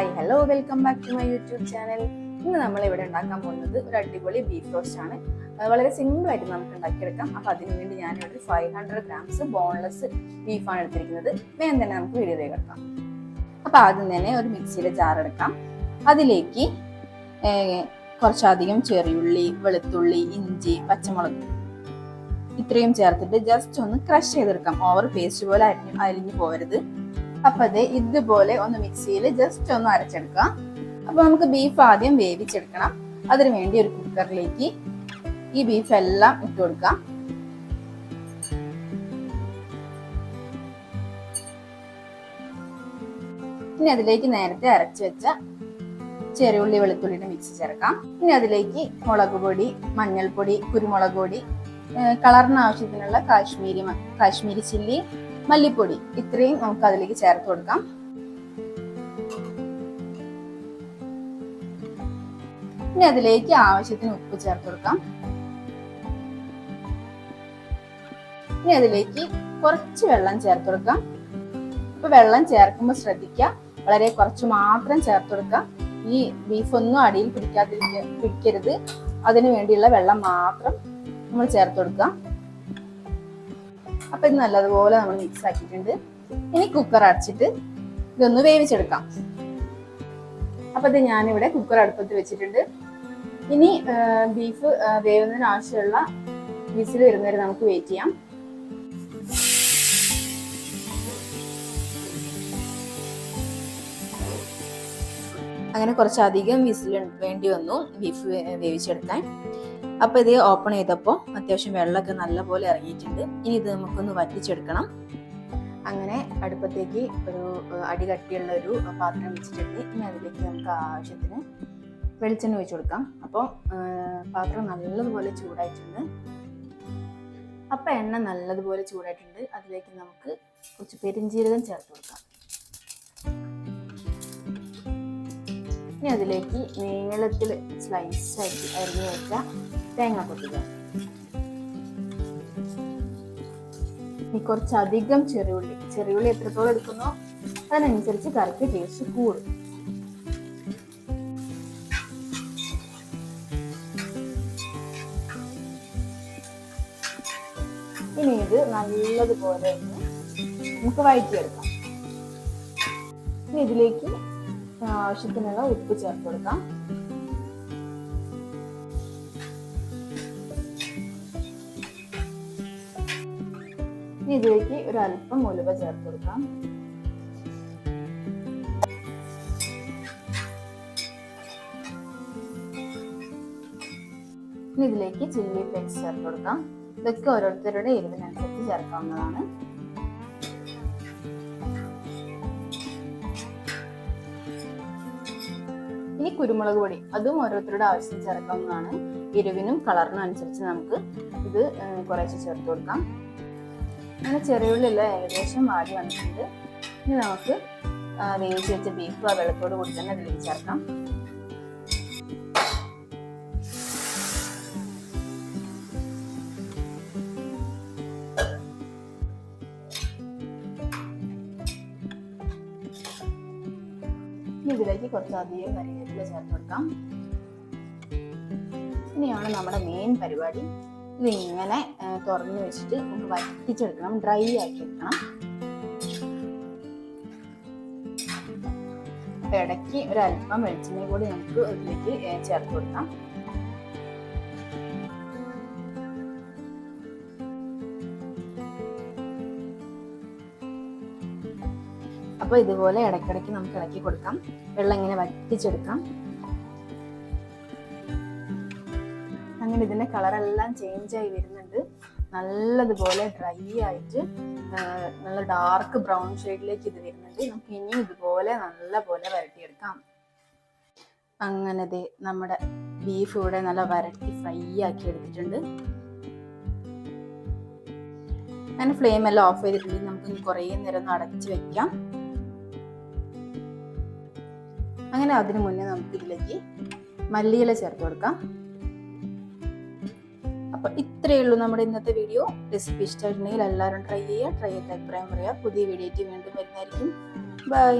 Hi hello welcome back to my YouTube channel ഇന്ന് നമ്മൾ ഇവിടെ ഉണ്ടാക്കാൻ പോകുന്നത് ഒരു അടിപൊളി ബീഫ് റോസ്റ്റ് ആണ്. വളരെ സിമ്പിൾ ആയിട്ട് നമുക്ക് ഉണ്ടാക്കിയെടുക്കാം. അപ്പോൾ അതിനു വേണ്ടി ഞാനിവിടെ ഒരു ഫൈവ് ഹൺഡ്രഡ് ഗ്രാംസ് ബോൺലെസ് ബീഫാണ് എടുത്തിരിക്കുന്നത്. വേഗം തന്നെ നമുക്ക് വീഡിയോയിലേക്ക് എടുക്കാം അപ്പോൾ ആദ്യം തന്നെ ഒരു മിക്സിയിലെ ജാർ എടുക്കാം. അതിലേക്ക് കുറച്ചധികം ചെറിയുള്ളി വെളുത്തുള്ളി ഇഞ്ചി പച്ചമുളക് ഇത്രയും ചേർത്തിട്ട് ജസ്റ്റ് ഒന്ന് ക്രഷ് ചെയ്തെടുക്കാം. ഓവർ പേസ്റ്റ് പോലെ അരിഞ്ഞു അരിഞ്ഞു പോകരുത്. അപ്പൊ അത് ഇതുപോലെ ഒന്ന് മിക്സിയിൽ ജസ്റ്റ് ഒന്ന് അരച്ചെടുക്കാം. അപ്പൊ നമുക്ക് ബീഫ് ആദ്യം വേവിച്ചെടുക്കണം. അതിനു വേണ്ടി ഒരു കുക്കറിലേക്ക് ഈ ബീഫ് എല്ലാം ഇട്ട് കൊടുക്കാം. പിന്നെ അതിലേക്ക് നേരത്തെ അരച്ചു വെച്ച ചെറുള്ളി വെളുത്തുള്ളിയുടെ മിക്സ് ചേർക്കാം. പിന്നെ അതിലേക്ക് മുളക് പൊടി മഞ്ഞൾപ്പൊടി കുരുമുളക് പൊടി കളറിന് ആവശ്യത്തിനുള്ള കാശ്മീരി കാശ്മീരി ചില്ലി മല്ലിപ്പൊടി. ഇത്രയും നമുക്ക് അതിലേക്ക് ചേർത്ത് കൊടുക്കാം. ഇനി അതിലേക്ക് ആവശ്യത്തിന് ഉപ്പ് ചേർത്ത് കൊടുക്കാം. ഇനി അതിലേക്ക് കുറച്ച് വെള്ളം ചേർത്ത് കൊടുക്കാം. ഇപ്പൊ വെള്ളം ചേർക്കുമ്പോൾ ശ്രദ്ധിക്കുക. വളരെ കുറച്ച് മാത്രം ചേർത്ത് കൊടുക്കാം ഈ ബീഫ് ഒന്നും അടിയിൽ പിടിക്കാതിരിക്ക പിടിക്കരുത്. അതിനു വേണ്ടിയുള്ള വെള്ളം മാത്രം നമ്മൾ ചേർത്ത് കൊടുക്കുക. അപ്പൊ ഇത് നല്ലതുപോലെ നമ്മൾ മിക്സ് ആക്കിയിട്ടുണ്ട്. ഇനി കുക്കർ അടച്ചിട്ട് ഇതൊന്ന് വേവിച്ചെടുക്കാം. അപ്പൊ ഇത് ഞാനിവിടെ കുക്കർ അടുപ്പത്ത് വെച്ചിട്ടുണ്ട്. ഇനി ബീഫ് വേവുന്നതിന് ആവശ്യമുള്ള വിസിൽ വരുന്നവരെ നമുക്ക് വെയിറ്റ് ചെയ്യാം. അങ്ങനെ കുറച്ചധികം വിസിൽ വേണ്ടി വന്നു ബീഫ് വേവിച്ചെടുക്കാൻ. അപ്പോൾ ഇത് ഓപ്പൺ ചെയ്തപ്പോൾ അത്യാവശ്യം വെള്ളമൊക്കെ നല്ലപോലെ ഇറങ്ങിയിട്ടുണ്ട്. ഇനി ഇത് നമുക്കൊന്ന് വറ്റിച്ചെടുക്കണം. അങ്ങനെ അടുപ്പത്തേക്ക് ഒരു അടി കട്ടിയുള്ള ഒരു പാത്രം വെച്ചിട്ടുണ്ട്. ഇനി അതിലേക്ക് നമുക്ക് ആവശ്യത്തിന് വെളിച്ചെണ്ണ ഒഴിച്ചു കൊടുക്കാം. അപ്പോൾ പാത്രം നല്ലതുപോലെ ചൂടായിട്ടുണ്ട്. അപ്പം എണ്ണ നല്ലതുപോലെ ചൂടായിട്ടുണ്ട്. അതിലേക്ക് നമുക്ക് കുറച്ച് പെരിഞ്ജീരകം ചേർത്ത് കൊടുക്കാം. ഇനി അതിലേക്ക് നീളത്തിൽ സ്ലൈസ് ആക്കി അരിഞ്ഞു വെച്ച തേങ്ങ പൊട്ടുക ഇനി കുറച്ചധികം ചെറിയുള്ളി. ചെറിയുള്ളി എത്രത്തോളം എടുക്കുന്നോ അതിനനുസരിച്ച് കറിക്ക് ടേസ്റ്റ് കൂടും. ഇനി ഇത് നല്ലതുപോലെ നമുക്ക് വഴറ്റിയെടുക്കാം. ഇനി ഇതിലേക്ക് ആവശ്യത്തിനുള്ള ഉപ്പ് ചേർത്ത് കൊടുക്കാം. ഇതിലേക്ക് ഒരു അല്പം ഉലുവ ചേർത്ത് കൊടുക്കാം. ഇതിലേക്ക് ചില്ലി ഫ്ലേക്സ് ചേർത്ത് കൊടുക്കാം. ഇതൊക്കെ ഓരോരുത്തരുടെ എരിവിനനുസരിച്ച് ചേർക്കാവുന്നതാണ്. കുരുമുളക് പൊടി. അതും ഓരോരുത്തരുടെ ആവശ്യത്തിന് ചേർക്കാവുന്നതാണ്. എരിവിനും കളറിനും അനുസരിച്ച് നമുക്ക് ഇത് കുറേശ്ശെ ചേർത്ത് കൊടുക്കാം. അങ്ങനെ ചെറിയുള്ളില്ല ഏകദേശം വാടി വന്നിട്ടുണ്ട്. ഇനി നമുക്ക് വേവിച്ച് വെച്ച ബീഫ് ആ വെള്ളത്തോട് കൂടി തന്നെ അതിലേക്ക് ചേർക്കാം. ഇനി ഇതിലേക്ക് കുറച്ചധികം കറിവേപ്പില ചേർത്ത് കൊടുക്കാം. ഇനിയാണ് നമ്മുടെ മെയിൻ പരിപാടി. ഇത് ഇങ്ങനെ ആ, വെച്ചിട്ട് ഒന്ന് വറ്റിച്ചെടുക്കണം ഡ്രൈ ആക്കി എടുക്കണം. ഇടയ്ക്ക് ഒരു അല്പം വെളിച്ചെണ്ണ കൂടി നമുക്ക് ഇതിലേക്ക് ചേർത്ത് കൊടുക്കാം. അപ്പൊ ഇതുപോലെ ഇടയ്ക്കിടയ്ക്ക് നമുക്ക് ഇളക്കി കൊടുക്കാം. വെള്ളം ഇങ്ങനെ വറ്റിച്ചെടുക്കാം. അങ്ങനെ ഇതിന്റെ കളറെല്ലാം ചേഞ്ച് ആയി വരുന്നുണ്ട്. നല്ലതുപോലെ ഡ്രൈ ആയിട്ട് നല്ല ഡാർക്ക് ബ്രൗൺ ഷെയ്ഡിലേക്ക് ഇത് വരുന്നുണ്ട്. നമുക്ക് ഇനിയും ഇതുപോലെ നല്ല പോലെ വരട്ടിയെടുക്കാം. അങ്ങനെ നമ്മുടെ ബീഫ് ഇവിടെ നല്ല വരട്ടി ഫ്രൈ ആക്കി എടുത്തിട്ടുണ്ട്. അങ്ങനെ ഫ്ലെയിം എല്ലാം ഓഫ് ചെയ്തിട്ടുണ്ടെങ്കിൽ നമുക്ക് കുറേ നേരം ഒന്ന് അടച്ച് വെക്കാം. അങ്ങനെ അതിനു മുന്നേ നമുക്ക് ഇതിലേക്ക് മല്ലിയില ചേർത്ത് കൊടുക്കാം. അപ്പൊ ഇത്രയേ ഉള്ളൂ നമ്മുടെ ഇന്നത്തെ വീഡിയോ. റെസിപ്പി ഇഷ്ടമായിട്ടുണ്ടെങ്കിൽ എല്ലാവരും ട്രൈ ചെയ്യുക ട്രൈ ചെയ്ത് അഭിപ്രായം പറയുക. പുതിയ വീഡിയോയ്ക്ക് വീണ്ടും വരുന്നതായിരിക്കും. ബൈ